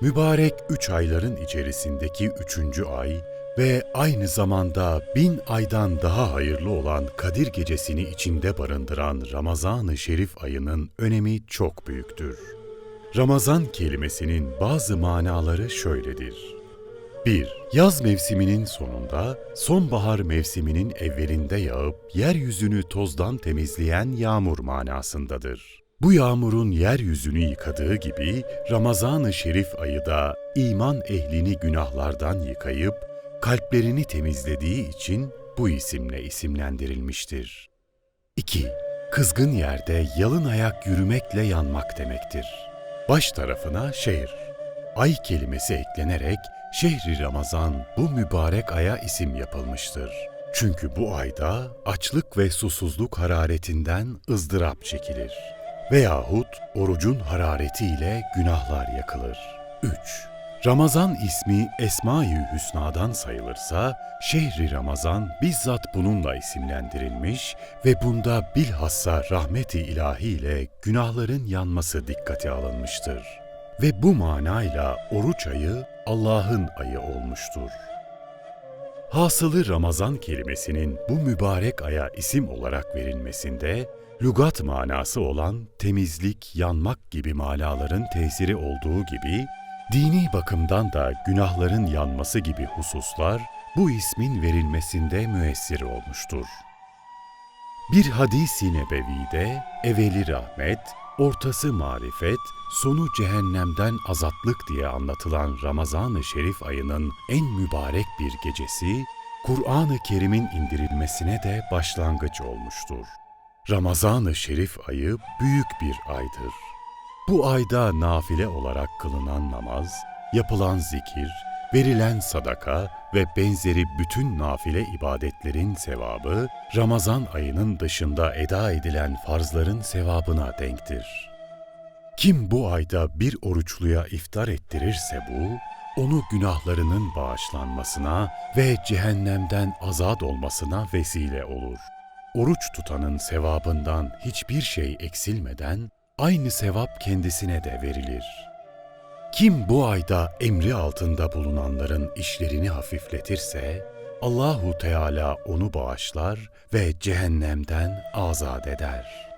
mübarek üç ayların içerisindeki üçüncü ay ve aynı zamanda bin aydan daha hayırlı olan Kadir Gecesini içinde barındıran Ramazan-ı Şerif ayının önemi çok büyüktür. Ramazan kelimesinin bazı manaları şöyledir. 1. Yaz mevsiminin sonunda, sonbahar mevsiminin evvelinde yağıp yeryüzünü tozdan temizleyen yağmur manasındadır. Bu yağmurun yeryüzünü yıkadığı gibi Ramazan-ı Şerif ayı da iman ehlini günahlardan yıkayıp kalplerini temizlediği için bu isimle isimlendirilmiştir. 2. Kızgın yerde yalın ayak yürümekle yanmak demektir. Baş tarafına şehir. Ay kelimesi eklenerek şehri Ramazan bu mübarek aya isim yapılmıştır. Çünkü bu ayda açlık ve susuzluk hararetinden ızdırap çekilir. Veyahut orucun hararetiyle günahlar yakılır. 3. Ramazan ismi Esma-i Hüsna'dan sayılırsa, şehri Ramazan bizzat bununla isimlendirilmiş ve bunda bilhassa rahmeti ilahi ile günahların yanması dikkate alınmıştır. Ve bu manayla oruç ayı Allah'ın ayı olmuştur. Hasılı Ramazan kelimesinin bu mübarek aya isim olarak verilmesinde, lügat manası olan temizlik, yanmak gibi manaların tesiri olduğu gibi, dini bakımdan da günahların yanması gibi hususlar bu ismin verilmesinde müessir olmuştur. Bir hadis-i nebevide evveli rahmet, ortası marifet, sonu cehennemden azatlık diye anlatılan Ramazan-ı Şerif ayının en mübarek bir gecesi, Kur'an-ı Kerim'in indirilmesine de başlangıç olmuştur. Ramazan-ı Şerif ayı büyük bir aydır. Bu ayda nafile olarak kılınan namaz, yapılan zikir, verilen sadaka ve benzeri bütün nafile ibadetlerin sevabı, Ramazan ayının dışında eda edilen farzların sevabına denktir. Kim bu ayda bir oruçluya iftar ettirirse bu, onu günahlarının bağışlanmasına ve cehennemden azat olmasına vesile olur. Oruç tutanın sevabından hiçbir şey eksilmeden aynı sevap kendisine de verilir. Kim bu ayda emri altında bulunanların işlerini hafifletirse, Allahu Teala onu bağışlar ve cehennemden azat eder.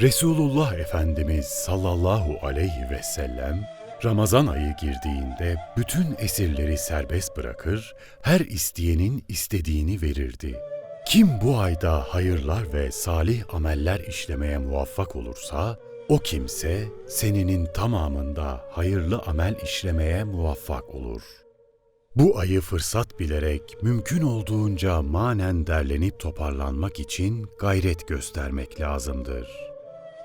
Resulullah Efendimiz sallallahu aleyhi ve sellem Ramazan ayı girdiğinde bütün esirleri serbest bırakır, her isteyenin istediğini verirdi. Kim bu ayda hayırlar ve salih ameller işlemeye muvaffak olursa, o kimse seninin tamamında hayırlı amel işlemeye muvaffak olur. Bu ayı fırsat bilerek mümkün olduğunca manen derlenip toparlanmak için gayret göstermek lazımdır.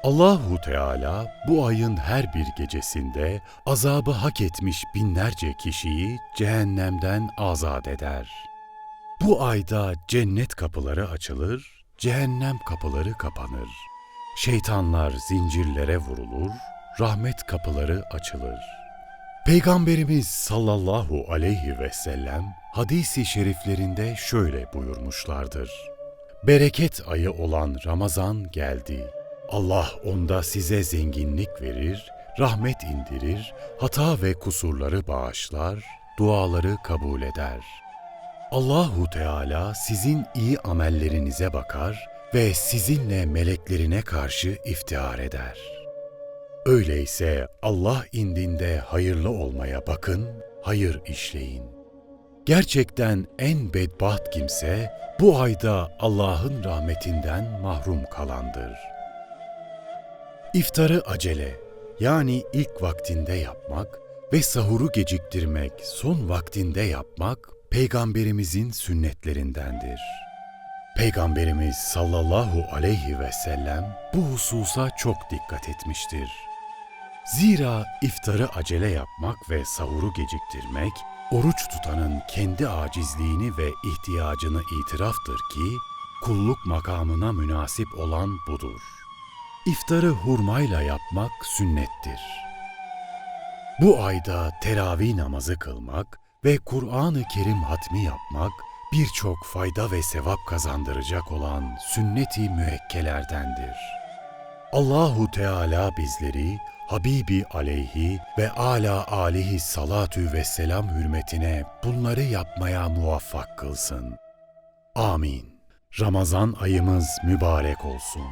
Allahu Teala bu ayın her bir gecesinde azabı hak etmiş binlerce kişiyi cehennemden azat eder. Bu ayda cennet kapıları açılır, cehennem kapıları kapanır. Şeytanlar zincirlere vurulur, rahmet kapıları açılır. Peygamberimiz sallallahu aleyhi ve sellem hadisi şeriflerinde şöyle buyurmuşlardır. Bereket ayı olan Ramazan geldi. Allah onda size zenginlik verir, rahmet indirir, hata ve kusurları bağışlar, duaları kabul eder. Allahu Teala sizin iyi amellerinize bakar ve sizinle meleklerine karşı iftihar eder. Öyleyse Allah indinde hayırlı olmaya bakın, hayır işleyin. Gerçekten en bedbaht kimse bu ayda Allah'ın rahmetinden mahrum kalandır.'' İftarı acele yani ilk vaktinde yapmak ve sahuru geciktirmek son vaktinde yapmak peygamberimizin sünnetlerindendir. Peygamberimiz sallallahu aleyhi ve sellem bu hususa çok dikkat etmiştir. Zira iftarı acele yapmak ve sahuru geciktirmek, oruç tutanın kendi acizliğini ve ihtiyacını itiraftır ki, kulluk makamına münasip olan budur.'' İftarı hurmayla yapmak sünnettir. Bu ayda teravih namazı kılmak ve Kur'an-ı Kerim hatmi yapmak birçok fayda ve sevap kazandıracak olan sünnet-i müekkelerdendir. Allahu Teala bizleri Habibi aleyhi ve ala alihi salatü ve selam hürmetine bunları yapmaya muvaffak kılsın. Amin. Ramazan ayımız mübarek olsun.